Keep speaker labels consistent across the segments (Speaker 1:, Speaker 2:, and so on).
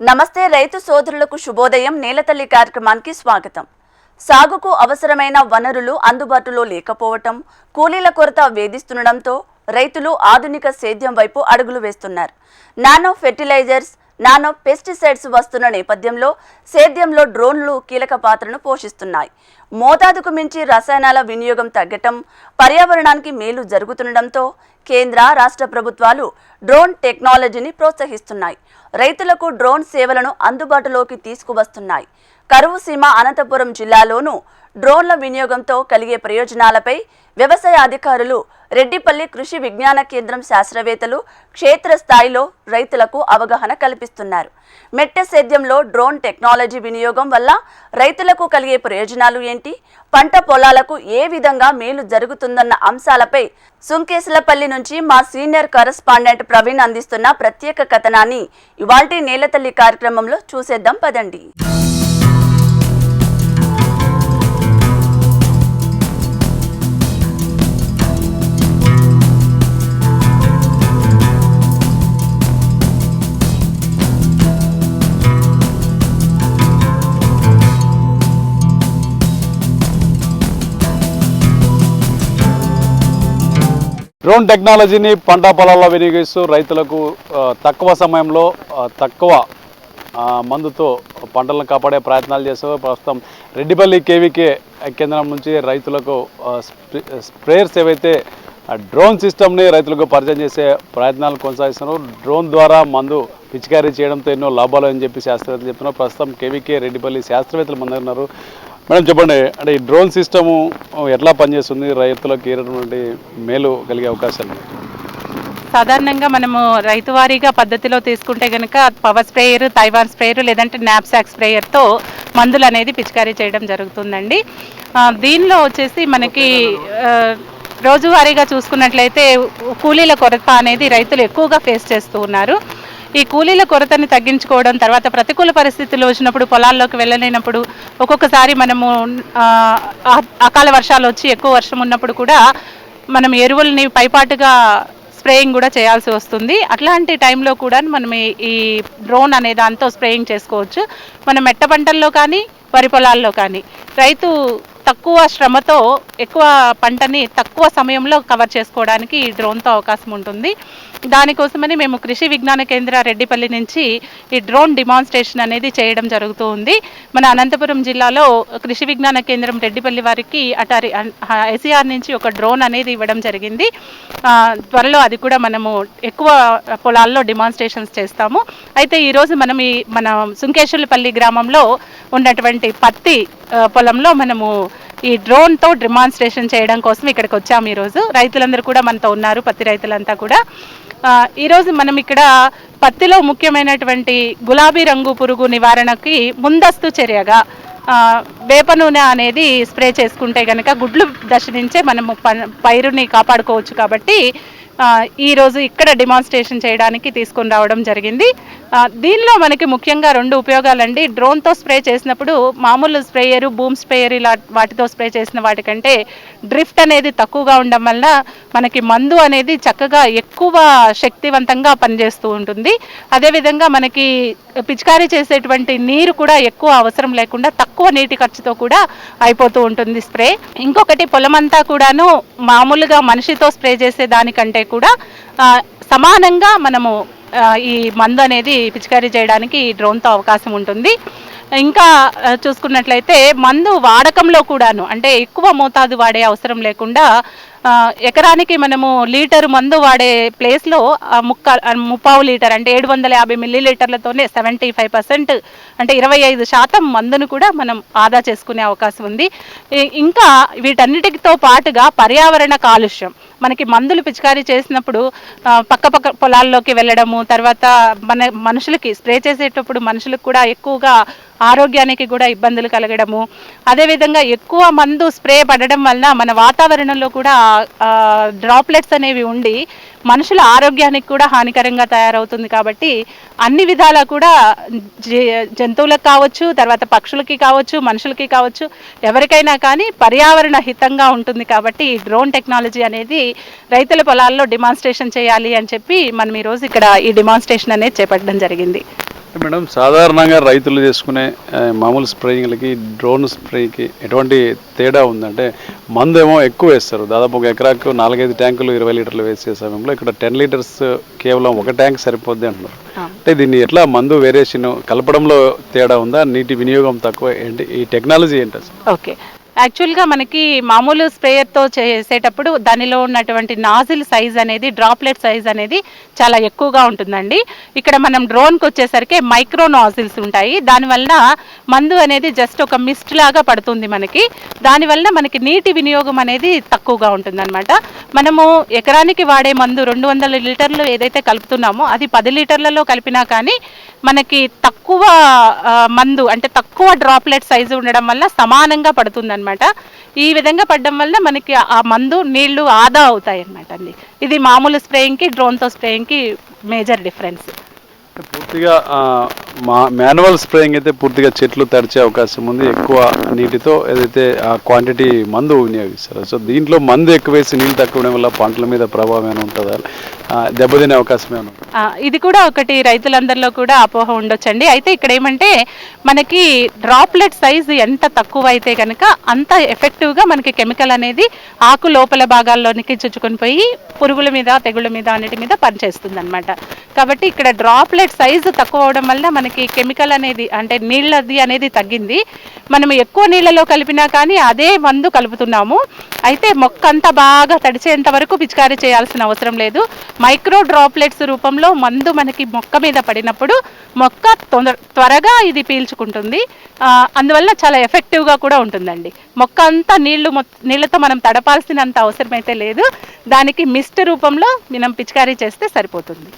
Speaker 1: నమస్తే రైతు సోదరులకు శుభోదయం నేలతల్లి కార్యక్రమానికి స్వాగతం. సాగుకు అవసరమైన వనరులు అందుబాటులో లేకపోవటం కూలీల కొరత వేధిస్తుండటంతో రైతులు ఆధునిక సేద్యం వైపు అడుగులు వేస్తున్నారు. నానో ఫెర్టిలైజర్స్ నానో పెస్టిసైడ్స్ వస్తున్న నేపథ్యంలో సేద్యంలో డ్రోన్లు కీలక పాత్రను పోషిస్తున్నాయి. మోతాదుకు మించి రసాయనాల వినియోగం తగ్గటం పర్యావరణానికి మేలు జరుగుతుండటంతో కేంద్ర రాష్ట్ర ప్రభుత్వాలు డ్రోన్ టెక్నాలజీని ప్రోత్సహిస్తున్నాయి. రైతులకు డ్రోన్ సేవలను అందుబాటులోకి తీసుకువస్తున్నాయి. కరువు సీమ అనంతపురం జిల్లాలోనూ డ్రోన్ల వినియోగంతో కలిగే ప్రయోజనాలపై వ్యవసాయ అధికారులు రెడ్డిపల్లి కృషి విజ్ఞాన కేంద్రం శాస్త్రవేత్తలు క్షేత్రస్థాయిలో రైతులకు అవగాహన కల్పిస్తున్నారు. మెట్ట సేద్యంలో డ్రోన్ టెక్నాలజీ వినియోగం వల్ల రైతులకు కలిగే ప్రయోజనాలు ఏంటి? పంట పొలాలకు ఏ విధంగా మేలు జరుగుతుందన్న అంశాలపై సుంకేసులపల్లి నుంచి మా సీనియర్ కరస్పాండెంట్ ప్రవీణ్ అందిస్తున్న ప్రత్యేక కథనాన్ని ఇవాల్టి నేలతల్లి కార్యక్రమంలో చూసేద్దాం పదండి.
Speaker 2: డ్రోన్ టెక్నాలజీని పంట పొలాల్లో వినియోగిస్తూ రైతులకు తక్కువ సమయంలో తక్కువ మందుతో పంటలను కాపాడే ప్రయత్నాలు చేస్తూ ప్రస్తుతం రెడ్డిపల్లి కేవీకే కేంద్రం నుంచి రైతులకు స్ప్రే- స్ప్రేయర్స్ ఏవైతే డ్రోన్ సిస్టమ్ని రైతులకు పరిచయం చేసే ప్రయత్నాలు కొనసాగిస్తున్నారు. డ్రోన్ ద్వారా మందు పిచికారీ చేయడంతో ఎన్నో లాభాలు అని చెప్పి శాస్త్రవేత్తలు చెప్తున్నారు. ప్రస్తుతం కేవీకే రెడ్డిపల్లి శాస్త్రవేత్తలు మందన్నారు మేడం చెప్పండి. అంటే ఈ డ్రోన్ సిస్టము ఎట్లా పనిచేస్తుంది? రైతులకు ఏటువంటి మేలు కలిగే అవకాశాలు?
Speaker 3: సాధారణంగా మనము రైతువారీగా పద్ధతిలో తీసుకుంటే కనుక పవర్ స్ప్రేయర్ తైవాన్ స్ప్రేయర్ లేదంటే నాప్సాక్ స్ప్రేయర్తో మందులు అనేది పిచికారీ చేయడం జరుగుతుందండి. దీనిలో వచ్చేసి మనకి రోజువారీగా చూసుకున్నట్లయితే కూలీల కొరత అనేది రైతులు ఎక్కువగా ఫేస్ చేస్తూ ఉన్నారు. ఈ కూలీల కొరతని తగ్గించుకోవడం తర్వాత ప్రతికూల పరిస్థితులు వచ్చినప్పుడు పొలాల్లోకి వెళ్ళలేనప్పుడు ఒక్కొక్కసారి మనము అకాల వర్షాలు వచ్చి ఎక్కువ వర్షం ఉన్నప్పుడు కూడా మనం ఎరువుల్ని పైపాటుగా స్ప్రేయింగ్ కూడా చేయాల్సి వస్తుంది. అట్లాంటి టైంలో కూడా మనం ఈ- ఈ డ్రోన్ అనే దాంతో స్ప్రేయింగ్ చేసుకోవచ్చు. మనం మెట్ట పంటల్లో కానీ వరి పొలాల్లో కానీ. రైతు తక్కువ శ్రమతో ఎక్కువ పంటని తక్కువ సమయంలో కవర్ చేసుకోవడానికి ఈ డ్రోన్తో అవకాశం ఉంటుంది. దానికోసమని మేము కృషి విజ్ఞాన కేంద్ర రెడ్డిపల్లి నుంచి ఈ డ్రోన్ డిమాన్స్ట్రేషన్ అనేది చేయడం జరుగుతూ ఉంది మన అనంతపురం జిల్లాలో కృషి విజ్ఞాన కేంద్రం రెడ్డిపల్లి వారికి అటారి ఎస్ఈఆర్ నుంచి ఒక డ్రోన్ అనేది ఇవ్వడం జరిగింది. త్వరలో అది కూడా మనము ఎక్కువ పొలాల్లో డిమాన్స్ట్రేషన్స్ చేస్తాము. అయితే ఈరోజు మనం ఈ మన సుంకేశ్వరపల్లి గ్రామంలో ఉన్నటువంటి పత్తి పొలంలో మనము ఈ డ్రోన్తో డిమాన్స్ట్రేషన్ చేయడం కోసం ఇక్కడికి వచ్చాము ఈరోజు. రైతులందరూ కూడా మనతో ఉన్నారు పత్తి రైతులంతా కూడా. ఈరోజు మనం ఇక్కడ పత్తిలో ముఖ్యమైనటువంటి గులాబీ రంగు పురుగు నివారణకి ముందస్తు చర్యగా వేప నూనె అనేది స్ప్రే చేసుకుంటే కనుక గుడ్లు దశ నుంచే మనము ప- పైరుని కాపాడుకోవచ్చు కాబట్టి ఈరోజు ఇక్కడ డిమాన్స్ట్రేషన్ చేయడానికి తీసుకొని రావడం జరిగింది. దీనిలో మనకి ముఖ్యంగా రెండు ఉపయోగాలండి. డ్రోన్తో స్ప్రే చేసినప్పుడు మామూలు స్ప్రేయరు బూమ్ స్ప్రేయర్ ఇలా వాటితో స్ప్రే చేసిన వాటికంటే డ్రిఫ్ట్ అనేది తక్కువగా ఉండడం వల్ల మనకి మందు అనేది చక్కగా ఎక్కువ శక్తివంతంగా పనిచేస్తూ ఉంటుంది. అదేవిధంగా మనకి పిచికారీ చేసేటువంటి నీరు కూడా ఎక్కువ అవసరం లేకుండా తక్కువ నీటి ఖర్చుతో కూడా అయిపోతూ ఉంటుంది స్ప్రే. ఇంకొకటి పొలమంతా కూడాను మామూలుగా మనిషితో స్ప్రే చేసే దానికంటే కూడా సమానంగా మనము ఈ మందు అనేది పిచికారీ చేయడానికి ఈ డ్రోన్తో అవకాశం ఉంటుంది. ఇంకా చూసుకున్నట్లయితే మందు వాడకంలో కూడాను అంటే ఎక్కువ మోతాదు వాడే అవసరం లేకుండా ఎకరానికి మనము లీటర్ మందు వాడే ప్లేస్లో ముక్క ముప్పావు లీటర్ అంటే ఏడు వందల యాభై మిల్లీ లీటర్లతోనే సెవెంటీ ఫైవ్ పర్సెంట్ అంటే ఇరవై ఐదు శాతం మందును కూడా మనం ఆదా చేసుకునే అవకాశం ఉంది. ఇంకా వీటన్నిటితో పాటుగా పర్యావరణ కాలుష్యం. మనకి మందులు పిచికారీ చేసినప్పుడు పక్క పక్క పొలాల్లోకి వెళ్ళడము తర్వాత మన మనుషులకి స్ప్రే చేసేటప్పుడు మనుషులకు కూడా ఎక్కువగా ఆరోగ్యానికి కూడా ఇబ్బందులు కలగడము. అదేవిధంగా ఎక్కువ మందు స్ప్రే పడడం వలన మన వాతావరణంలో కూడా డ్రాప్లెట్స్ అనేవి ఉండి మనుషుల ఆరోగ్యానికి కూడా హానికరంగా తయారవుతుంది కాబట్టి అన్ని విధాలా కూడా జంతువులకు కావచ్చు తర్వాత పక్షులకి కావచ్చు మనుషులకి కావచ్చు ఎవరికైనా కానీ పర్యావరణ హితంగా ఉంటుంది కాబట్టి ఈ డ్రోన్ టెక్నాలజీ అనేది రైతుల పొలాల్లో డిమాన్స్ట్రేషన్ చేయాలి అని చెప్పి మనం ఈరోజు ఇక్కడ ఈ డిమాన్స్ట్రేషన్ అనేది చేపట్టడం జరిగింది.
Speaker 2: మేడం సాధారణంగా రైతులు చేసుకునే మామూలు స్ప్రేయింగ్లకి డ్రోన్ స్ప్రేకి ఎటువంటి తేడా ఉందంటే మందు ఏమో ఎక్కువ వేస్తారు. దాదాపు ఒక ఎకరాకు నాలుగైదు ట్యాంకులు ఇరవై లీటర్లు వేసే సమయంలో ఇక్కడ టెన్ లీటర్స్ కేవలం ఒక ట్యాంక్ సరిపోద్ది అంటున్నారు. అంటే దీన్ని ఎట్లా మందు వేరియేషన్ కలపడంలో తేడా ఉందా? నీటి వినియోగం తక్కువ? ఏంటి? ఈ టెక్నాలజీ ఏంటి
Speaker 3: ఓకే. యాక్చువల్గా మనకి మామూలు స్ప్రేయర్తో చేసేటప్పుడు దానిలో ఉన్నటువంటి నాజిల్ సైజ్ అనేది డ్రాప్లెట్ సైజ్ అనేది చాలా ఎక్కువగా ఉంటుందండి. ఇక్కడ మనం డ్రోన్కి వచ్చేసరికి మైక్రో నాజిల్స్ ఉంటాయి. దానివల్ల మందు అనేది జస్ట్ ఒక మిస్ట్ లాగా పడుతుంది మనకి. దానివల్ల మనకి నీటి వినియోగం అనేది తక్కువగా ఉంటుందన్నమాట. మనము ఎకరానికి వాడే మందు రెండు వందల లీటర్లు ఏదైతే కలుపుతున్నామో అది పది లీటర్లలో కలిపినా కానీ మనకి తక్కువ మందు అంటే తక్కువ డ్రాప్లెట్ సైజు ఉండడం వల్ల సమానంగా పడుతుందన్నమాట. ఈ విధంగా పడడం వల్ల మనకి ఆ మందు నీళ్ళు ఆదా అవుతాయి అన్నమాట అండి. ఇది మామూలు స్ప్రేయింగ్కి డ్రోన్తో స్ప్రేయింగ్కి మేజర్ డిఫరెన్స్.
Speaker 2: పూర్తిగా మా మాన్యువల్ స్ప్రేయింగ్ అయితే పూర్తిగా చెట్లు తడిచే అవకాశం ఉంది. ఎక్కువ నీటితో ఏదైతే ఆ క్వాంటిటీ మందు వినియోగిస్తారు సో దీంట్లో మందు ఎక్కువ వేసి నీళ్ళు తక్కువ వల్ల పంటల మీద ప్రభావం ఏమైనా ఉంటుందా? దెబ్బతినే అవకాశం ఏమైనా
Speaker 3: ఇది కూడా ఒకటి రైతులందరిలో కూడా అపోహ ఉండొచ్చండి. అయితే ఇక్కడ ఏమంటే మనకి డ్రాప్లెట్ సైజ్ ఎంత తక్కువ అయితే కనుక అంత ఎఫెక్టివ్గా మనకి కెమికల్ అనేది ఆకు లోపల భాగాల్లోనికి చుచ్చుకొని పోయి పురుగుల మీద తెగుళ్ళ మీద అన్నిటి మీద పనిచేస్తుంది అనమాట కాబట్టి ఇక్కడ డ్రాప్లెట్ సైజు తక్కువ అవడం వల్ల మనకి కెమికల్ అనేది అంటే నీళ్ళది అనేది తగ్గింది. మనం ఎక్కువ నీళ్ళలో కలిపినా కానీ అదే మందు కలుపుతున్నాము. అయితే మొక్క అంతా బాగా తడిచేంత వరకు పిచికారీ చేయాల్సిన అవసరం లేదు. మైక్రో డ్రాప్లెట్స్ రూపంలో మందు మనకి మొక్క మీద పడినప్పుడు మొక్క తొందర త్వరగా ఇది పీల్చుకుంటుంది. అందువల్ల చాలా ఎఫెక్టివ్గా కూడా ఉంటుందండి. మొక్క అంతా నీళ్ళు మొ- నీళ్ళతో మనం తడపాల్సినంత అవసరం అయితే లేదు. దానికి మిస్ట్ రూపంలో మనం పిచికారీ చేస్తే సరిపోతుంది.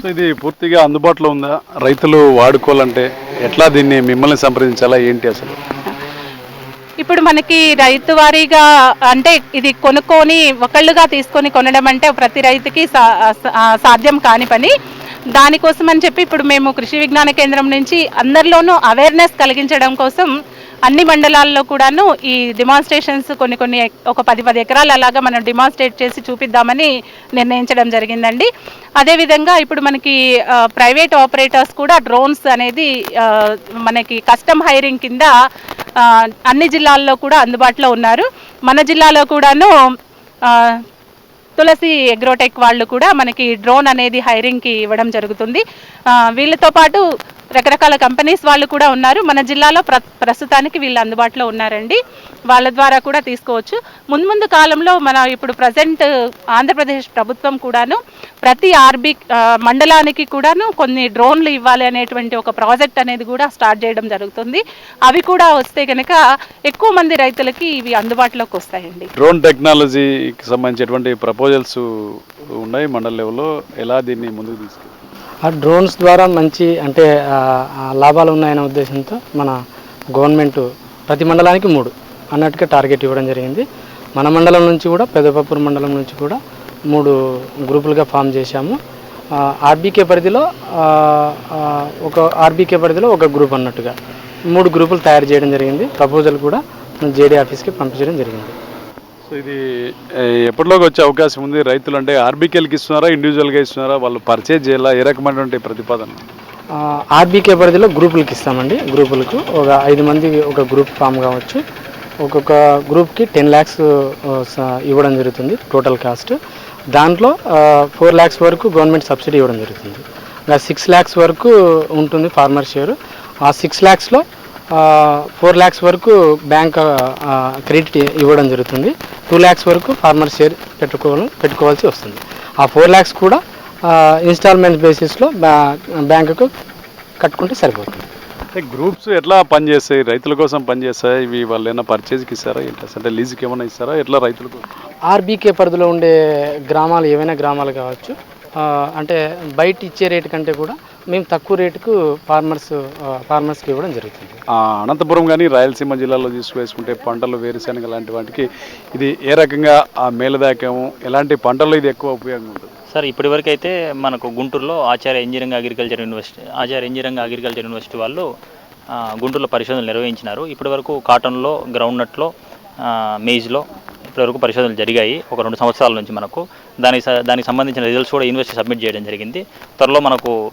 Speaker 2: సో ఇది పూర్తిగా అందుబాటులో ఉందా రైతులు వాడుకోవాలంటే ఎట్లా దీన్ని మిమ్మల్ని సంప్రదించాలా? ఏంటి అసలు?
Speaker 3: ఇప్పుడు మనకి రైతు వారీగా అంటే ఇది కొనుక్కొని ఒకళ్ళుగా తీసుకొని కొనడం అంటే ప్రతి రైతుకి సా- సాధ్యం కాని పని. దానికోసం అని చెప్పి ఇప్పుడు మేము కృషి విజ్ఞాన కేంద్రం నుంచి అందరిలోనూ అవేర్నెస్ కలిగించడం కోసం అన్ని మండలాల్లో కూడాను ఈ డిమాన్స్ట్రేషన్స్ కొన్ని కొన్ని ఒక పది పది ఎకరాలు అలాగా మనం డిమాన్స్ట్రేట్ చేసి చూపిద్దామని నిర్ణయించడం జరిగిందండి. అదేవిధంగా ఇప్పుడు మనకి ప్రైవేట్ ఆపరేటర్స్ కూడా డ్రోన్స్ అనేది మనకి కస్టమ్ హైరింగ్ కింద అన్ని జిల్లాల్లో కూడా అందుబాటులో ఉన్నారు. మన జిల్లాలో కూడాను తులసి ఎగ్రోటెక్ వాళ్ళు కూడా మనకి డ్రోన్ అనేది హైరింగ్కి ఇవ్వడం జరుగుతుంది. వీళ్ళతో పాటు రకరకాల కంపెనీస్ వాళ్ళు కూడా ఉన్నారు. మన జిల్లాలో ప్ర ప్రస్తుతానికి వీళ్ళు అందుబాటులో ఉన్నారండి. వాళ్ళ ద్వారా కూడా తీసుకోవచ్చు. ముందు ముందు కాలంలో మన ఇప్పుడు ప్రజెంట్ ఆంధ్రప్రదేశ్ ప్రభుత్వం కూడాను ప్రతి ఆర్బీ మండలానికి కూడాను కొన్ని డ్రోన్లు ఇవ్వాలి అనేటువంటి ఒక ప్రాజెక్ట్ అనేది కూడా స్టార్ట్ చేయడం జరుగుతుంది. అవి కూడా వస్తే కనుక ఎక్కువ మంది రైతులకి ఇవి అందుబాటులోకి వస్తాయండి.
Speaker 2: డ్రోన్ టెక్నాలజీకి సంబంధించినటువంటి ప్రపోజల్స్ ఉన్నాయి మండల లెవెల్లో. ఎలా దీన్ని ముందుకు తీసుకెళ్ళి
Speaker 4: ఆ డ్రోన్స్ ద్వారా మంచి అంటే లాభాలు ఉన్నాయనే ఉద్దేశంతో మన గవర్నమెంట్ ప్రతి మండలానికి మూడు అన్నట్టుగా టార్గెట్ ఇవ్వడం జరిగింది. మన మండలం నుంచి కూడా పెదపప్పూరు మండలం నుంచి కూడా మూడు గ్రూపులుగా ఫామ్ చేశాము. ఆర్బీకే పరిధిలో ఒక ఆర్బీకే పరిధిలో ఒక గ్రూప్ అన్నట్టుగా మూడు గ్రూపులు తయారు చేయడం జరిగింది. ప్రపోజల్ కూడా జేడీ ఆఫీస్కి పంపించడం జరిగింది.
Speaker 2: సో ఇది ఎప్పటిలోకి వచ్చే అవకాశం ఉంది? రైతులు అంటే ఆర్బీకేలకి ఇస్తున్నారా ఇండివిజువల్గా ఇస్తున్నారా? వాళ్ళు పర్చేజ్ చేయాలా? ఏ రకమైనటువంటి ప్రతిపాదన?
Speaker 4: ఆర్బీకే పరిధిలో గ్రూపులకి ఇస్తామండి. గ్రూపులకు ఒక ఐదు మంది ఒక గ్రూప్ ఫామ్ కావచ్చు. ఒక్కొక్క గ్రూప్కి టెన్ ల్యాక్స్ ఇవ్వడం జరుగుతుంది టోటల్ కాస్ట్ దాంట్లో ఫోర్ ల్యాక్స్ వరకు గవర్నమెంట్ సబ్సిడీ ఇవ్వడం జరుగుతుంది. ఇంకా సిక్స్ ల్యాక్స్ వరకు ఉంటుంది ఫార్మర్ షేర్ ఆ సిక్స్ ల్యాక్స్లో ఫోర్ ల్యాక్స్ వరకు బ్యాంక్ క్రెడిట్ ఇవ్వడం జరుగుతుంది. టూ ల్యాక్స్ వరకు ఫార్మర్ షేర్ పెట్టుకోవాలి పెట్టుకోవాల్సి వస్తుంది. ఆ ఫోర్ ల్యాక్స్ కూడా ఇన్స్టాల్మెంట్ బేసిస్లో బ్యా బ్యాంకుకు కట్టుకుంటే సరిపోతుంది.
Speaker 2: అంటే గ్రూప్స్ ఎట్లా పనిచేస్తాయి? రైతుల కోసం పనిచేస్తాయి? ఇవి వాళ్ళు ఏమైనా పర్చేజ్కి ఇస్తారా? ఏంటి? అంటే లీజుకి ఏమైనా ఇస్తారా? ఎట్లా రైతులకు
Speaker 4: ఆర్బీకే పరిధిలో ఉండే గ్రామాలు ఏవైనా గ్రామాలు కావచ్చు. అంటే బయట ఇచ్చే రేటు కంటే కూడా మేము తక్కువ రేటుకు ఫార్మర్స్ ఫార్మర్స్కి ఇవ్వడం జరుగుతుంది.
Speaker 2: ఆ, అనంతపురం కానీ రాయలసీమ జిల్లాలో తీసుకువేసుకుంటే పంటలు వేరుశనగ లాంటి వాటికి ఇది ఏ రకంగా ఆ మేలదాకము ఎలాంటి పంటల్లో ఇది ఎక్కువ ఉపయోగం ఉంటుంది?
Speaker 5: సార్ ఇప్పటివరకు అయితే మనకు గుంటూరులో Acharya engineering agriculture university Acharya engineering agriculture university వాళ్ళు ఆ, గుంటూరులో పరిశోధనలు నిర్వహించినారు. ఇప్పటివరకు కాటన్లో గ్రౌండ్నట్లో మేజ్లో ఇప్పటివరకు పరిశోధనలు జరిగాయి. ఒక రెండు సంవత్సరాల నుంచి మనకు. దానికి స- దానికి సంబంధించిన రిజల్ట్స్ కూడా యూనివర్సిటీ సబ్మిట్ చేయడం జరిగింది. త్వరలో మనకు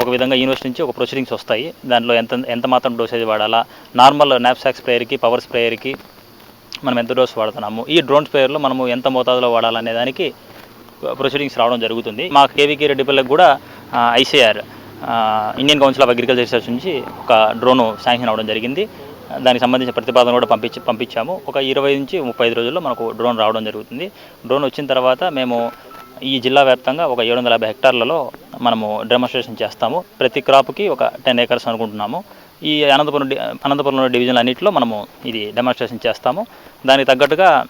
Speaker 5: ఒక విధంగా యూనివర్సిటీ నుంచి ఒక ప్రొసీడింగ్స్ వస్తాయి. దాంట్లో ఎంత ఎంత మాత్రం డోసేజ్ వాడాలా? నార్మల్ నాప్సాక్ స్ప్రేయర్కి పవర్ స్ప్రేయర్కి మనం ఎంత డోస్ వాడుతున్నాము? ఈ డ్రోన్ స్ప్రేయర్లో మనము ఎంత మోతాదులో వాడాలనే దానికి ప్రొసీడింగ్స్ రావడం జరుగుతుంది. మా కేవీకే రెడ్డిపల్లకి కూడా I C R Indian council of agriculture research నుంచి ఒక డ్రోను శాంక్షన్ అవ్వడం జరిగింది. దానికి సంబంధించిన ప్రతిపాదన కూడా పంపించి పంపించాము. ఒక ఇరవై నుంచి ముప్పై ఐదు రోజుల్లో మనకు డ్రోన్ రావడం జరుగుతుంది. డ్రోన్ వచ్చిన తర్వాత మేము ఈ జిల్లా వ్యాప్తంగా ఒక ఏడు వందల యాభై హెక్టార్లలో మనము డెమోన్స్ట్రేషన్ చేస్తాము. ప్రతి క్రాప్కి ఒక టెన్ ఏకర్స్ అనుకుంటున్నాము. ఈ అనంతపురం అనంతపురంలో డివిజన్ అన్నింటిలో మనము ఇది డెమోన్స్ట్రేషన్ చేస్తాము. దానికి తగ్గట్టుగా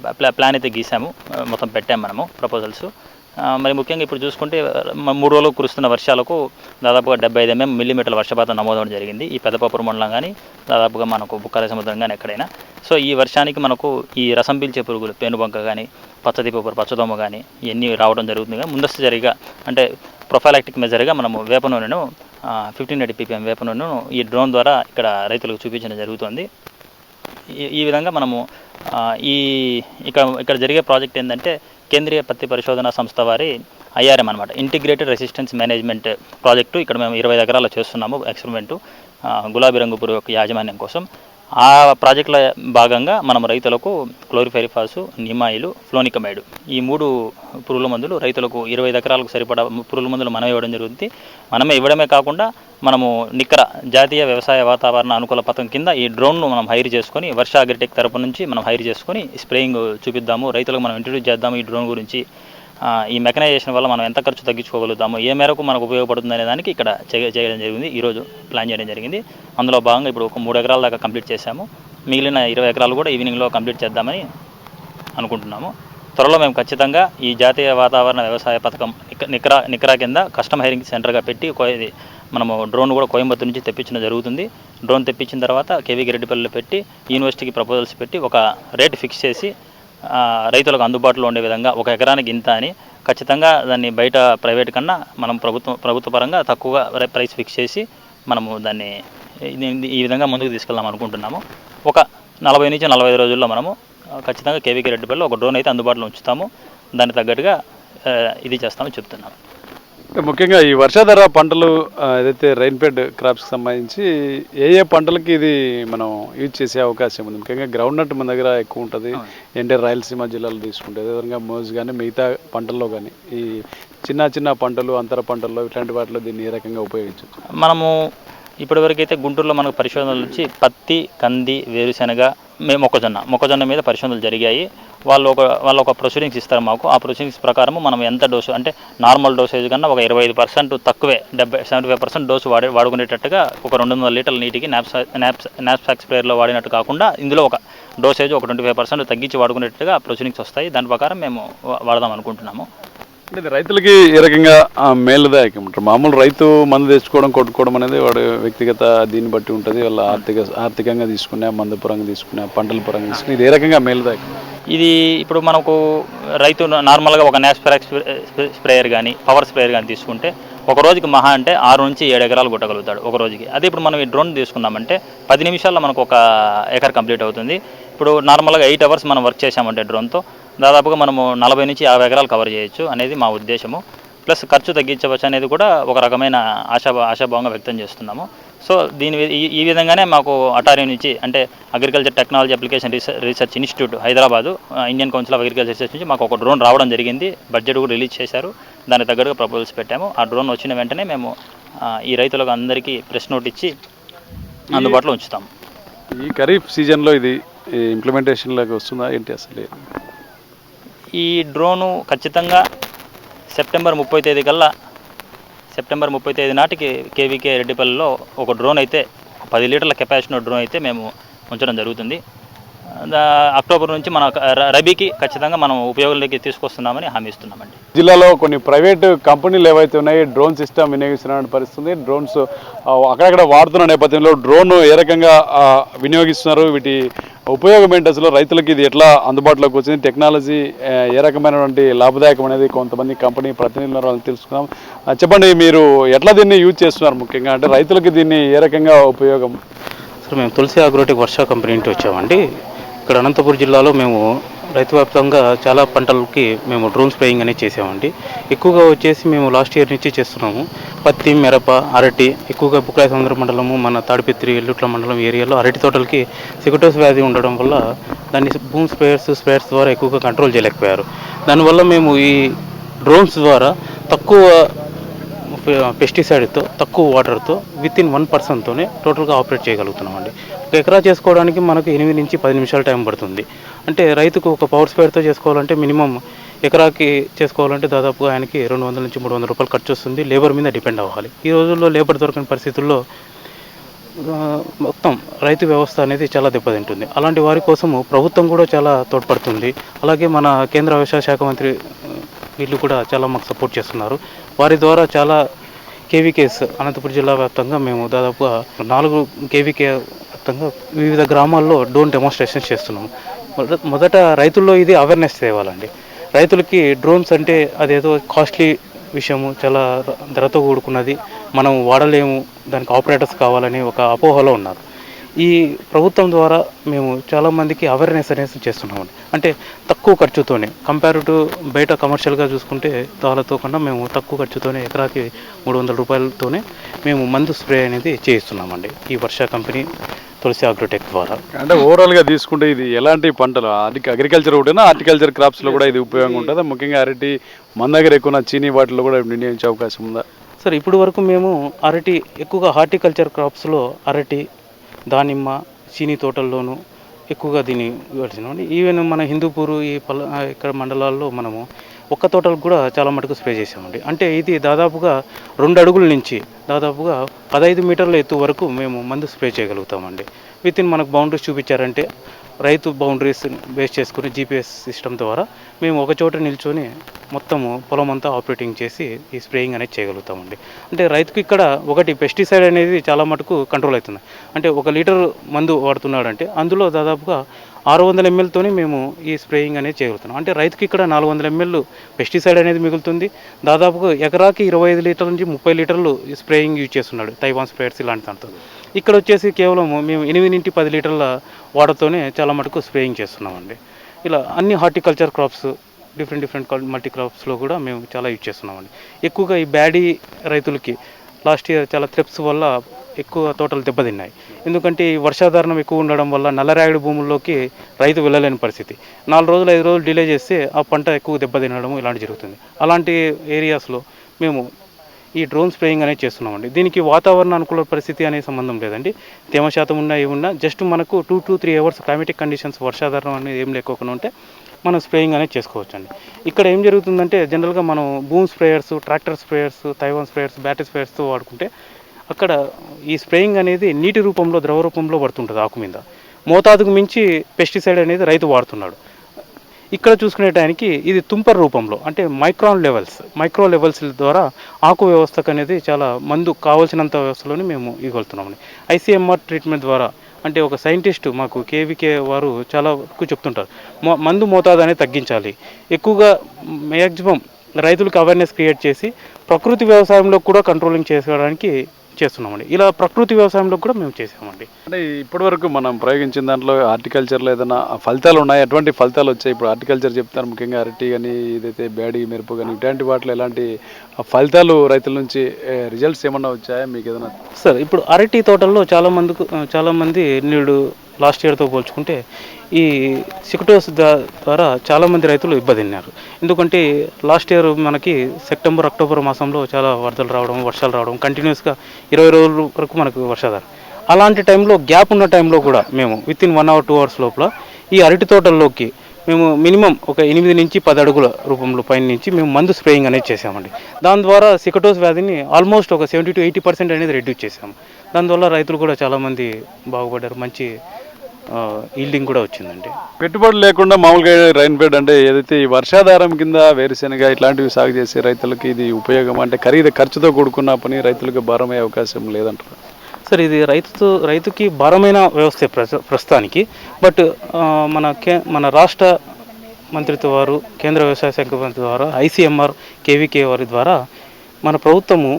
Speaker 5: ప్లా- ప్లాన్ అయితే గీసాము. మొత్తం పెట్టాము మనము ప్రపోజల్స్ మరి ముఖ్యంగా ఇప్పుడు చూసుకుంటే మూడు రోజులు కురుస్తున్న వర్షాలకు దాదాపుగా డెబ్బై ఐదు ఎంఎం మిల్లీమీటర్ల వర్షపాతం నమోదవడం జరిగింది. ఈ పెద్దపాపురం మండలం కానీ దాదాపుగా మనకు బుక్కల సముద్రం కానీ ఎక్కడైనా. సో ఈ వర్షానికి మనకు ఈ రసం పీల్చే పురుగులు పేనుబంక కానీ పచ్చదీపపురు పచ్చదోమ కానీ ఇవన్నీ రావడం జరుగుతుంది కానీ ముందస్తు జరిగా అంటే ప్రొఫైలాక్టిక్ మెజర్గా మనము వేప నూనెను ఫిఫ్టీన్ ఎయిటీ పీపీఎం వేప నూనెను ఈ డ్రోన్ ద్వారా ఇక్కడ రైతులకు చూపించడం జరుగుతుంది. ఈ ఈ విధంగా మనము ఈ ఇక్కడ ఇక్కడ జరిగే ప్రాజెక్ట్ ఏంటంటే కేంద్రీయ పత్తి పరిశోధన సంస్థ వారి ఐఆర్ఎం అనమాట ఇంటిగ్రేటెడ్ రెసిస్టెన్స్ మేనేజ్మెంట్ ప్రాజెక్టు ఇక్కడ మేము ఇరవై ఎకరాలు చేస్తున్నాము ఎక్స్పెరిమెంటు గులాబీ రంగు పురుగు యొక్క యాజమాన్యం కోసం. ఆ ప్రాజెక్టుల భాగంగా మనం రైతులకు క్లోరిఫెరిఫాసు నిమాయిలు ఫ్లోనికమైడ్ ఈ మూడు పురుగుల మందులు రైతులకు ఇరవై ఎకరాలకు సరిపడా పురుగుల మందులు మనమే ఇవ్వడం జరుగుతుంది. మనమే ఇవ్వడమే కాకుండా మనము నిక్కర జాతీయ వ్యవసాయ వాతావరణ అనుకూల పథకం కింద ఈ డ్రోన్ను మనం హైర్ చేసుకొని వర్ష అగ్రిటెక్ తరపు నుంచి మనం హైర్ చేసుకొని స్ప్రేయింగ్ చూపిద్దాము. రైతులకు మనం ఇంట్రడ్యూస్ చేద్దాము ఈ డ్రోన్ గురించి. ఈ మెకనైజేషన్ వల్ల మనం ఎంత ఖర్చు తగ్గించుకోగలుగుతాము ఏ మేరకు మనకు ఉపయోగపడుతుంది అనే దానికి ఇక్కడ చేయ- చేయడం జరిగింది. ఈరోజు ప్లాన్ చేయడం జరిగింది. అందులో భాగంగా ఇప్పుడు ఒక మూడు ఎకరాల దాకా కంప్లీట్ చేశాము. మిగిలిన ఇరవై ఎకరాలు కూడా ఈవినింగ్లో కంప్లీట్ చేద్దామని అనుకుంటున్నాము. త్వరలో మేము ఖచ్చితంగా ఈ జాతీయ వాతావరణ వ్యవసాయ పథకం నిక్రా నిక్రా కింద కస్టమ్ హైరింగ్ సెంటర్గా పెట్టి ఇది మనము డ్రోన్ కూడా కోయంబత్తూరు నుంచి తెప్పించడం జరుగుతుంది. డ్రోన్ తెప్పించిన తర్వాత కేవీకి రెడ్డిపల్లిలో పెట్టి యూనివర్సిటీకి ప్రపోజల్స్ పెట్టి ఒక రేట్ ఫిక్స్ చేసి రైతులకు అందుబాటులో ఉండే విధంగా ఒక ఎకరానికి ఇంత అని ఖచ్చితంగా దాన్ని బయట ప్రైవేట్ కన్నా మనం ప్రభుత్వం ప్రభుత్వ పరంగా తక్కువగా ప్రైస్ ఫిక్స్ చేసి మనము దాన్ని ఈ- విధంగా ముందుకు తీసుకెళ్దాం అనుకుంటున్నాము. ఒక నలభై నుంచి నలభై ఐదు రోజుల్లో మనము ఖచ్చితంగా కేవీకే రెడ్డిపల్లిలో ఒక డ్రోన్ అయితే అందుబాటులో ఉంచుతాము. దానికి తగ్గట్టుగా ఇది చేస్తామని చెప్తున్నాము.
Speaker 2: ముఖ్యంగా ఈ వర్షాధార పంటలు ఏదైతే రైన్ఫెడ్ క్రాప్స్కి సంబంధించి ఏ ఏ పంటలకి ఇది మనం యూజ్ చేసే అవకాశం ఉంది? ముఖ్యంగా గ్రౌండ్ నట్ మన దగ్గర ఎక్కువ ఉంటుంది. ఏంటంటే రాయలసీమ జిల్లాలో తీసుకుంటే అదేవిధంగా మోజ్ కానీ మిగతా పంటల్లో కానీ ఈ చిన్న చిన్న పంటలు అంతర పంటల్లో ఇట్లాంటి వాటిలో దీన్ని ఏ రకంగా ఉపయోగించవచ్చు?
Speaker 5: మనము ఇప్పటివరకు అయితే గుంటూరులో మనకు పరిశోధనలు వచ్చి పత్తి కంది వేరుశెనగ మే మొక్కజొన్న మొక్కజొన్న మీద పరిశోధనలు జరిగాయి. వాళ్ళు ఒక వాళ్ళు ఒక ప్రొసీడింగ్స్ ఇస్తారు మాకు. ఆ ప్రొసీడింగ్స్ ప్రకారం మనం ఎంత డోసు అంటే నార్మల్ డోసేజ్ కన్నా ఒక ఇరవై ఐదు పర్సెంట్ తక్కువే డెబ్బై సెవెంటీ ఫైవ్ పర్సెంట్ డోసు వాడే వాడుకునేటట్టుగా ఒక రెండు వందల లీటర్ల నీటికి నాప్సా నాప్స్ నాప్సాక్ స్ప్రేయర్లో వాడినట్టు కాకుండా ఇందులో ఒక డోసేజ్ ఒక ట్వంటీ ఫైవ్ పర్సెంట్ తగ్గించి వాడుకునేట్టుగా ప్రొసీడింగ్స్ వస్తాయి. దాని ప్రకారం మేము వాడదాం అనుకుంటున్నాము.
Speaker 2: అంటే రైతులకి ఏ రకంగా మేలుదాయకం అంటారు మామూలు రైతు మందు తెచ్చుకోవడం కొట్టుకోవడం అనేది వాడు వ్యక్తిగత దీన్ని బట్టి ఉంటుంది. వాళ్ళ ఆర్థిక ఆర్థికంగా తీసుకునే మందు పరంగా తీసుకునే పంటల పరంగా తీసుకునే ఇది ఏ రకంగా మేలుదాయకం?
Speaker 5: ఇది ఇప్పుడు మనకు రైతు నార్మల్గా ఒక నాస్ప్రాక్ స్ప్రేయర్ కానీ పవర్ స్ప్రేయర్ కానీ తీసుకుంటే ఒక రోజుకి మహా అంటే ఆరు నుంచి ఏడు ఎకరాలు కొట్టగలుగుతాడు ఒక రోజుకి. అదే ఇప్పుడు మనం ఈ డ్రోన్ తీసుకున్నామంటే పది నిమిషాల్లో మనకు ఒక ఎకర్ కంప్లీట్ అవుతుంది. ఇప్పుడు నార్మల్గా ఎయిట్ అవర్స్ మనం వర్క్ చేసామంటే డ్రోన్తో దాదాపుగా మనము నలభై నుంచి యాభై ఎకరాలు కవర్ చేయొచ్చు అనేది మా ఉద్దేశము. ప్లస్ ఖర్చు తగ్గించవచ్చు అనేది కూడా ఒక రకమైన ఆశా ఆశాభావంగా వ్యక్తం చేస్తున్నాము. సో దీని ఈ- విధంగానే మాకు అటారీ నుంచి అంటే agriculture technology application research research institute Hyderabad Indian council of agriculture research నుంచి మాకు ఒక డ్రోన్ రావడం జరిగింది. బడ్జెట్ కూడా రిలీజ్ చేశారు. దానికి తగ్గట్టుగా ప్రపోజల్స్ పెట్టాము. ఆ డ్రోన్ వచ్చిన వెంటనే మేము ఈ రైతులకు అందరికీ ప్రెస్ నోట్ ఇచ్చి అందుబాటులో ఉంచుతాము.
Speaker 2: ఈ ఖరీఫ్ సీజన్లో ఇది ఇంప్లిమెంటేషన్లోకి వస్తుందా ఏంటి అసలు?
Speaker 5: ఈ డ్రోను ఖచ్చితంగా సెప్టెంబర్ ముప్పై తేదీ కల్లా సెప్టెంబర్ ముప్పై తేదీ నాటికి కేవీకే రెడ్డిపల్లిలో ఒక డ్రోన్ అయితే పది లీటర్ల కెపాసిటీ డ్రోన్ అయితే మేము ఉంచడం జరుగుతుంది. అక్టోబర్ నుంచి మన రబీకి ఖచ్చితంగా మనం ఉపయోగంలోకి తీసుకొస్తున్నామని హామీ ఇస్తున్నామండి.
Speaker 2: జిల్లాలో కొన్ని ప్రైవేట్ కంపెనీలు ఏవైతే ఉన్నాయో డ్రోన్ సిస్టమ్ వినియోగిస్తున్న పరిస్థితుంది. డ్రోన్స్ అక్కడక్కడ వాడుతున్న నేపథ్యంలో డ్రోన్ ఏ రకంగా వినియోగిస్తున్నారు? వీటి ఉపయోగం ఏంటి అసలు? రైతులకి ఇది ఎట్లా అందుబాటులోకి వచ్చింది? టెక్నాలజీ ఏ రకమైనటువంటి లాభదాయకం అనేది కొంతమంది కంపెనీ ప్రతినిధులు తెలుసుకున్నాం వాళ్ళని చెప్పండి మీరు ఎట్లా దీన్ని యూజ్ చేస్తున్నారు ముఖ్యంగా? అంటే రైతులకి దీన్ని ఏ రకంగా ఉపయోగం?
Speaker 6: సార్ మేము తులసి అగ్రోటెక్ వర్షా కంపెనీ ఇంటి వచ్చామండి. ఇక్కడ అనంతపురం జిల్లాలో మేము రైతు వ్యాప్తంగా చాలా పంటలకి మేము డ్రోన్ స్ప్రేయింగ్ అనేది చేసామండి. ఎక్కువగా వచ్చేసి మేము లాస్ట్ ఇయర్ నుంచి చేస్తున్నాము. పత్తి మిరప అరటి ఎక్కువగా బుక్రాయ సముద్ర మండలము మన తాడిపత్రి ఎల్లుట్ల మండలం ఏరియాలో అరటి తోటలకి సిగటోస్ వ్యాధి ఉండడం వల్ల దాన్ని బూమ్ స్ప్రేయర్స్ స్ప్రేయర్స్ ద్వారా ఎక్కువగా కంట్రోల్ చేయలేకపోయారు. దానివల్ల మేము ఈ డ్రోన్స్ ద్వారా తక్కువ పెస్టిసైడ్తో తక్కువ వాటర్తో విత్ ఇన్ వన్ పర్సన్తోనే టోటల్గా ఆపరేట్ చేయగలుగుతున్నామండి. ఒక ఎకరా చేసుకోవడానికి మనకు ఎనిమిది నుంచి పది నిమిషాల టైం పడుతుంది. అంటే రైతుకు ఒక పవర్ స్పేర్తో చేసుకోవాలంటే మినిమం ఎకరాకి చేసుకోవాలంటే దాదాపుగా ఆయనకి రెండు వందల నుంచి మూడు వందల రూపాయలు ఖర్చు వస్తుంది. లేబర్ మీద డిపెండ్ అవ్వాలి. ఈ రోజుల్లో లేబర్ దొరకని పరిస్థితుల్లో మొత్తం రైతు వ్యవస్థ అనేది చాలా దెబ్బతింటుంది. అలాంటి వారి కోసము ప్రభుత్వం కూడా చాలా తోడ్పడుతుంది. అలాగే మన కేంద్ర వ్యవసాయ శాఖ మంత్రి వీళ్ళు కూడా చాలా మాకు సపోర్ట్ చేస్తున్నారు. వారి ద్వారా చాలా కేవీకేస్ అనంతపురం జిల్లా వ్యాప్తంగా మేము దాదాపుగా నాలుగు కేవీకే వ్యాప్తంగా వివిధ గ్రామాల్లో డ్రోన్ డెమోన్స్ట్రేషన్ చేస్తున్నాము. మొదట రైతుల్లో ఇది అవేర్నెస్ తేవాలండి. రైతులకి డ్రోన్స్ అంటే అదేదో కాస్ట్లీ విషయము చాలా ధరతో కూడుకున్నది. మనం వాడలేము దానికి ఆపరేటర్స్ కావాలని ఒక అపోహలో ఉన్నారు. ఈ ప్రభుత్వం ద్వారా మేము చాలామందికి అవేర్నెస్ అనేది చేస్తున్నామండి అంటే తక్కువ ఖర్చుతోనే కంపేర్ టు బయట కమర్షియల్గా చూసుకుంటే దానితో కన్నా మేము తక్కువ ఖర్చుతోనే ఎకరాకి మూడు వందల రూపాయలతోనే మేము మందు స్ప్రే అనేది చేయిస్తున్నామండి. ఈ వర్ష కంపెనీ తులసి అగ్రోటెక్ ద్వారా.
Speaker 2: అంటే ఓవరాల్గా తీసుకుంటే ఇది ఎలాంటి పంటలు? అది అగ్రికల్చర్ ఒకటేనా? హార్టికల్చర్ క్రాప్స్లో కూడా ఇది ఉపయోగంగా ఉంటుందా? ముఖ్యంగా అరటి మన దగ్గర ఎక్కువ చీనీ వాటిలో కూడా వినియోగించే అవకాశం ఉందా?
Speaker 6: సార్ ఇప్పుడు వరకు మేము అరటి ఎక్కువగా హార్టికల్చర్ క్రాప్స్లో అరటి దానిమ్మ చీనీ తోటల్లోనూ ఎక్కువగా దీన్ని వాడుతున్నామండి ఈవెన్ మన హిందూపూరు ఈ పల్ల ఇక్కడ మండలాల్లో మనము ఒక్క తోటలకు కూడా చాలా మటుకు స్ప్రే చేసామండి అంటే ఇది దాదాపుగా రెండు అడుగుల నుంచి దాదాపుగా పదహైదు మీటర్ల ఎత్తు వరకు మేము మందు స్ప్రే చేయగలుగుతామండి. విత్ ఇన్ మనకు బౌండరీస్ చూపించారంటే రైతు బౌండరీస్ బేస్ చేసుకుని జీపీఎస్ సిస్టమ్ ద్వారా మేము ఒక చోట నిల్చొని మొత్తము పొలం అంతా ఆపరేటింగ్ చేసి ఈ స్ప్రేయింగ్ అనేది చేయగలుగుతామండి. అంటే రైతుకు ఇక్కడ ఒకటి పెస్టిసైడ్ అనేది చాలా మటుకు కంట్రోల్ అవుతుంది. అంటే ఒక లీటర్ మందు వాడుతున్నాడంటే అందులో దాదాపుగా ఆరు వందల ఎంఎల్తోనే మేము ఈ స్ప్రేయింగ్ అనేది చేయగలుగుతున్నాం. అంటే రైతుకి ఇక్కడ నాలుగు వందల ఎంఎల్ పెస్టిసైడ్ అనేది మిగులుతుంది. దాదాపుగా ఎకరాకి ఇరవై ఐదు లీటర్ల నుంచి ముప్పై లీటర్లు ఈ స్ప్రేయింగ్ యూజ్ చేస్తున్నాడు తైవాన్ స్ప్రేయర్స్ ఇలాంటి దాంతో. ఇక్కడ వచ్చేసి కేవలం మేము ఎనిమిది నుంచి పది లీటర్ల వాటర్తోనే చాలా మటుకు స్ప్రేయింగ్ చేస్తున్నామండి. ఇలా అన్ని horticulture crops different different multi క్రాప్స్లో కూడా మేము చాలా యూజ్ చేస్తున్నామండి. ఎక్కువగా ఈ బ్యాడీ రైతులకి లాస్ట్ ఇయర్ చాలా త్రెప్స్ వల్ల ఎక్కువ తోటలు దెబ్బతిన్నాయి. ఎందుకంటే ఈ వర్షాధారణం ఎక్కువ ఉండడం వల్ల నల్లరాయుడు భూముల్లోకి రైతు వెళ్ళలేని పరిస్థితి. నాలుగు రోజులు ఐదు రోజులు డిలే చేస్తే ఆ పంట ఎక్కువ దెబ్బతినడం ఇలాంటి జరుగుతుంది. అలాంటి ఏరియాస్లో మేము ఈ డ్రోన్ స్ప్రేయింగ్ అనేది చేస్తున్నామండి. దీనికి వాతావరణ అనుకూల పరిస్థితి అనే సంబంధం లేదండి. తేమ శాతం ఉన్నా ఏమున్నా జస్ట్ మనకు two to three hours climatic conditions వర్షాధారం అనేది ఏం లేకోకుండా ఉంటే మనం స్ప్రేయింగ్ అనేది చేసుకోవచ్చండి. ఇక్కడ ఏం జరుగుతుందంటే జనరల్గా మనం boom sprayers tractor sprayers Taiwan sprayers battery స్ప్రేయర్స్తో వాడుకుంటే అక్కడ ఈ స్ప్రేయింగ్ అనేది నీటి రూపంలో ద్రవ రూపంలో పడుతుంటుంది ఆకు మీద. మోతాదుకు మించి పెస్టిసైడ్ అనేది రైతు వాడుతున్నాడు. ఇక్కడ చూసుకునే టైంకి ఇది తుంపర్ రూపంలో అంటే మైక్రాన్ లెవెల్స్ మైక్రో లెవెల్స్ ద్వారా ఆకు వ్యవస్థకు అనేది చాలా మందు కావాల్సినంత వ్యవస్థలోనే మేము ఇవ్వగలుగుతున్నామని ఐసీఎంఆర్ ట్రీట్మెంట్ ద్వారా అంటే ఒక సైంటిస్ట్ మాకు కేవీకే వారు చాలా వరకు చెప్తుంటారు మో- మందు మోతాదు అనేది తగ్గించాలి. ఎక్కువగా మ్యాక్సిమం రైతులకు అవేర్నెస్ క్రియేట్ చేసి ప్రకృతి వ్యవసాయంలో కూడా కంట్రోలింగ్ చేసుకోవడానికి చేస్తున్నామండి. ఇలా ప్రకృతి వ్యవసాయంలో కూడా మేము చేసామండి
Speaker 2: అంటే ఇప్పటివరకు మనం ప్రయోగించిన దాంట్లో హార్టికల్చర్లో ఏదైనా ఫలితాలు ఉన్నాయి? ఎటువంటి ఫలితాలు వచ్చాయి? ఇప్పుడు హార్టికల్చర్ చెప్తారు ముఖ్యంగా అరటి కానీ ఇదైతే బ్యాడి మిరప కానీ ఇట్లాంటి వాటిలో ఎలాంటి ఫలితాలు రైతుల నుంచి రిజల్ట్స్ ఏమన్నా వచ్చాయా? మీకు ఏదైనా
Speaker 6: సార్ ఇప్పుడు అరటి తోటల్లో చాలా మందికి చాలా మంది నీడు లాస్ట్ ఇయర్తో పోల్చుకుంటే ఈ సికటోస్ ద్వారా చాలామంది రైతులు రైతులు ఇబ్బందిన్నారు. ఎందుకంటే లాస్ట్ ఇయర్ మనకి సెప్టెంబర్ అక్టోబర్ మాసంలో చాలా వరదలు రావడం వర్షాలు రావడం కంటిన్యూస్గా ఇరవై రోజుల వరకు మనకు వర్షాధారం. అలాంటి టైంలో గ్యాప్ ఉన్న టైంలో కూడా మేము within one hour two hours లోపల ఈ అరటి తోటల్లోకి మేము మినిమం ఒక ఎనిమిది నుంచి పది అడుగుల రూపంలో పైన నుంచి మేము మందు స్ప్రేయింగ్ అనేది చేసామండి దాని ద్వారా సికటోస్ వ్యాధిని ఆల్మోస్ట్ ఒక సెవెంటీ టు ఎయిటీ పర్సెంట్ అనేది రెడ్యూస్ చేసాము దానివల్ల రైతులు కూడా చాలామంది బాగుపడ్డారు మంచి ఈల్డింగ్ కూడా వచ్చిందండి.
Speaker 2: పెట్టుబడి లేకుండా మామూలుగా రైన్ బెడ్ అంటే ఏదైతే ఈ వర్షాధారం కింద వేరుశెనగ ఇట్లాంటివి సాగు చేసే రైతులకి ఇది ఉపయోగం అంటే ఖరీదు ఖర్చుతో కూడుకున్న పని రైతులకు భారమయ్యే అవకాశం లేదంటారు?
Speaker 6: సార్ ఇది రైతుతో రైతుకి భారమైన వ్యవస్థ ప్రస్తు- ప్రస్తుతానికి. బట్ మన కే మన రాష్ట్ర మంత్రిత్వ వారు కేంద్ర వ్యవసాయ శాఖ మంత్రి ద్వారా ఐసీఎంఆర్ కేవీకే వారి ద్వారా మన ప్రభుత్వము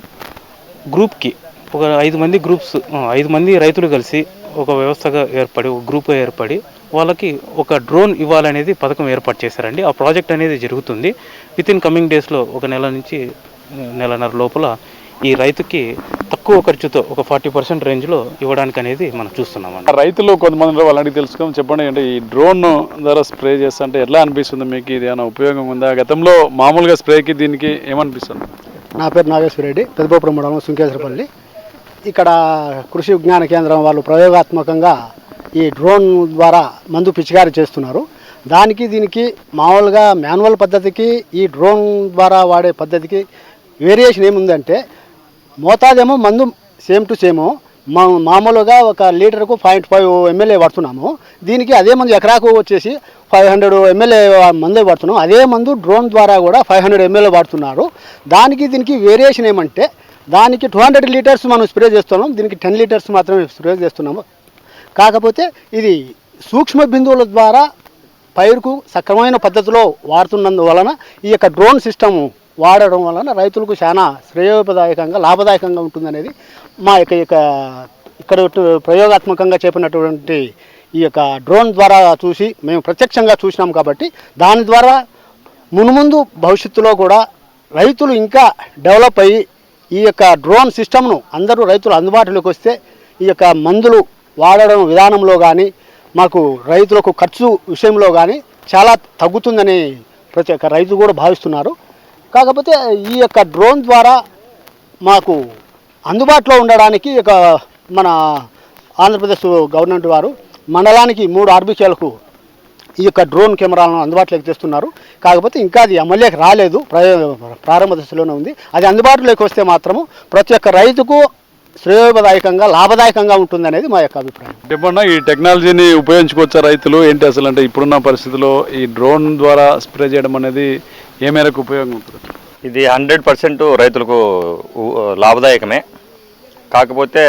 Speaker 6: గ్రూప్కి ఒక ఐదు మంది గ్రూప్స్ ఐదు మంది రైతులు కలిసి ఒక వ్యవస్థగా ఏర్పడి ఒక గ్రూప్గా ఏర్పడి వాళ్ళకి ఒక డ్రోన్ ఇవ్వాలనేది పథకం ఏర్పాటు చేశారండి. ఆ ప్రాజెక్ట్ అనేది జరుగుతుంది. విత్ ఇన్ కమింగ్ డేస్లో ఒక నెల నుంచి నెలన్నర లోపల ఈ రైతుకి తక్కువ ఖర్చుతో ఒక ఫార్టీ పర్సెంట్ రేంజ్లో ఇవ్వడానికి అనేది మనం చూస్తున్నామండి.
Speaker 2: రైతులు కొంతమంది వాళ్ళని అడిగి తెలుసుకొని చెప్పండి అంటే ఈ డ్రోన్ ద్వారా స్ప్రే చేస్తుంటే ఎట్లా అనిపిస్తుంది మీకు? ఇది ఏమైనా ఉపయోగం ఉందా? గతంలో మామూలుగా స్ప్రేకి దీనికి ఏమనిపిస్తుంది?
Speaker 7: నా పేరు నాగేశ్వర రెడ్డి పెద్దపోపురం మండలం సుంకేశ్వరపల్లి. ఇక్కడ కృషి విజ్ఞాన కేంద్రం వాళ్ళు ప్రయోగాత్మకంగా ఈ డ్రోన్ ద్వారా మందు పిచికారీ చేస్తున్నారు. దానికి దీనికి మామూలుగా మాన్యువల్ పద్ధతికి ఈ డ్రోన్ ద్వారా వాడే పద్ధతికి వేరియేషన్ ఏముందంటే మోతాదేమో మందు సేమ్ టు సేమ్. మా మామూలుగా ఒక లీటర్కు పాయింట్ ఫైవ్ ఎమ్మెల్యే పడుతున్నాము దీనికి అదే మందు ఎకరాకు వచ్చేసి ఫైవ్ హండ్రెడ్ ఎమ్మెల్యే మందే పడుతున్నాం అదే మందు డ్రోన్ ద్వారా కూడా ఫైవ్ హండ్రెడ్ ఎమ్మెల్యే వాడుతున్నారు. దానికి దీనికి వేరియేషన్ ఏమంటే దానికి టూ హండ్రెడ్ లీటర్స్ మనం స్ప్రే చేస్తున్నాం. దీనికి టెన్ లీటర్స్ మాత్రమే స్ప్రే చేస్తున్నాము. కాకపోతే ఇది సూక్ష్మ బిందువుల ద్వారా పైరుకు సక్రమైన పద్ధతిలో వాడుతున్నందువలన ఈ యొక్క డ్రోన్ సిస్టమ్ వాడడం వలన రైతులకు చాలా శ్రేయోపదాయకంగా లాభదాయకంగా ఉంటుందనేది మా యొక్క యొక్క ఇక్కడ ప్రయోగాత్మకంగా చెప్పినటువంటి ఈ యొక్క డ్రోన్ ద్వారా చూసి మేము ప్రత్యక్షంగా చూసినాం కాబట్టి దాని ద్వారా మునుముందు భవిష్యత్తులో కూడా రైతులు ఇంకా డెవలప్ అయ్యి ఈ యొక్క డ్రోన్ సిస్టమ్ను అందరూ రైతులు అందుబాటులోకి వస్తే ఈ యొక్క మందులు వాడడం విధానంలో కానీ మాకు రైతులకు ఖర్చు విషయంలో కానీ చాలా తగ్గుతుందని ప్రతి ఒక్క రైతు కూడా భావిస్తున్నారు. కాకపోతే ఈ యొక్క డ్రోన్ ద్వారా మాకు అందుబాటులో ఉండడానికి ఒక మన ఆంధ్రప్రదేశ్ గవర్నమెంట్ వారు మండలానికి మూడు ఆర్బికేలకు ఈ యొక్క డ్రోన్ కెమెరాలను అందుబాటులోకి తెస్తున్నారు. కాకపోతే ఇంకా అది అమల్లోకి రాలేదు. ప్రయో- ప్రారంభ దశలోనే ఉంది. అది అందుబాటులోకి వస్తే మాత్రము ప్రతి ఒక్క రైతుకు శ్రేయోపదాయకంగా లాభదాయకంగా ఉంటుందనేది మా యొక్క అభిప్రాయం.
Speaker 2: చెప్పండి ఈ టెక్నాలజీని ఉపయోగించుకోవచ్చా రైతులు ఏంటి అసలు అంటే ఇప్పుడున్న పరిస్థితిలో ఈ డ్రోన్ ద్వారా స్ప్రే చేయడం అనేది ఏ మేరకు ఉపయోగం ఉంటుంది?
Speaker 8: ఇది హండ్రెడ్ పర్సెంట్ రైతులకు లాభదాయకమే. కాకపోతే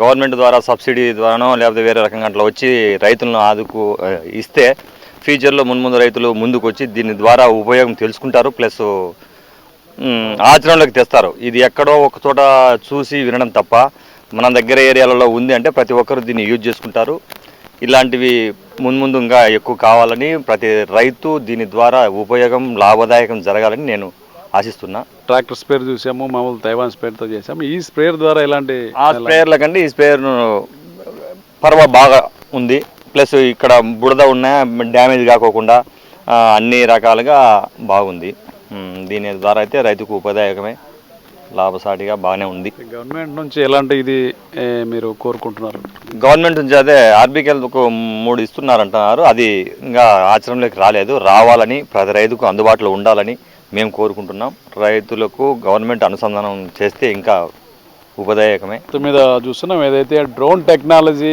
Speaker 8: గవర్నమెంట్ ద్వారా సబ్సిడీ ద్వారానో లేకపోతే వేరే రకంగా అట్లా వచ్చి రైతులను ఆదుకు ఇస్తే ఫ్యూచర్లో మున్ముందు రైతులు ముందుకు వచ్చి దీని ద్వారా ఉపయోగం తెలుసుకుంటారు ప్లస్ ఆచరణలోకి తెస్తారు. ఇది ఎక్కడో ఒక చోట చూసి వినడం తప్ప మన దగ్గర ఏరియాలలో ఉంది అంటే ప్రతి ఒక్కరు దీన్ని యూజ్ చేసుకుంటారు. ఇలాంటివి మున్ముందు ఇంకా ఎక్కువ కావాలని ప్రతి రైతు దీని ద్వారా ఉపయోగం లాభదాయకం జరగాలని నేను ఆశిస్తున్నా.
Speaker 2: ట్రాక్టర్ స్ప్రేర్ చూసాము మామూలు తైవాన్ స్ప్రేర్తో చేసాము. ఈ స్ప్రేయర్ ద్వారా ఎలాంటి
Speaker 8: ఆ స్ప్రేయర్ల కంటే ఈ స్ప్రేయర్ పర్వ బాగా ఉంది. ప్లస్ ఇక్కడ బుడద ఉన్న డ్యామేజ్ కాకోకుండా అన్ని రకాలుగా బాగుంది. దీని ద్వారా అయితే రైతుకు ఉపదాయకమే లాభసాటిగా బాగానే ఉంది.
Speaker 2: గవర్నమెంట్ నుంచి ఎలాంటి ఇది మీరు కోరుకుంటున్నారు?
Speaker 8: గవర్నమెంట్ నుంచి అదే ఆర్బీకేలకు మూడు ఇస్తున్నారంటున్నారు. అది ఇంకా ఆచరణలోకి రాలేదు. రావాలని ప్రతి రైతుకు అందుబాటులో ఉండాలని మేము కోరుకుంటున్నాం. రైతులకు గవర్నమెంట్ అనుసంధానం చేస్తే ఇంకా ఉపదాయకమే.
Speaker 2: మీద చూస్తున్నాం. ఏదైతే డ్రోన్ టెక్నాలజీ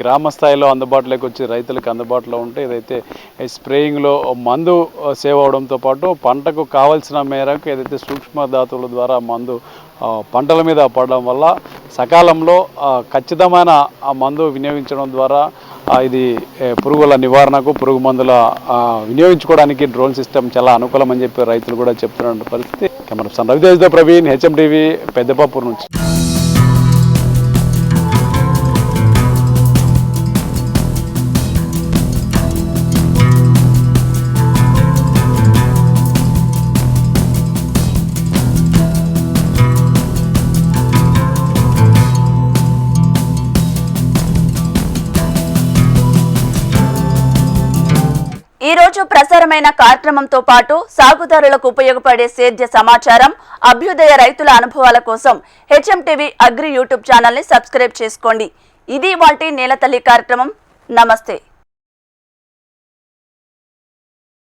Speaker 2: గ్రామ స్థాయిలో అందుబాటులోకి వచ్చి రైతులకు అందుబాటులో ఉంటే ఏదైతే స్ప్రేయింగ్లో మందు సేవ్ అవడంతో పాటు పంటకు కావాల్సిన మేరకు ఏదైతే సూక్ష్మ ధాతువుల ద్వారా మందు పంటల మీద పడడం వల్ల సకాలంలో ఖచ్చితమైన ఆ మందు వినియోగించడం ద్వారా ఇది పురుగుల నివారణకు పురుగు మందుల వినియోగించుకోవడానికి డ్రోన్ సిస్టమ్ చాలా అనుకూలం అని చెప్పి రైతులు కూడా చెప్తున్న పరిస్థితి. కెమెరా పర్సన్ రవితేజ్తో ప్రవీణ్ హెచ్ఎం టీవీ పెద్దపాపూర్ నుంచి.
Speaker 1: రోజు కార్యక్రమంతో పాటు సాగుదారులకు ఉపయోగపడే సేద్య సమాచారం అభ్యుదయ రైతుల అనుభవాల కోసం హెచ్ఎం టీవీ అగ్రి యూట్యూబ్ ఛానల్ని సబ్స్క్రైబ్ చేసుకోండి. ఇది వాటి నేలతల్లి కార్యక్రమం. నమస్తే.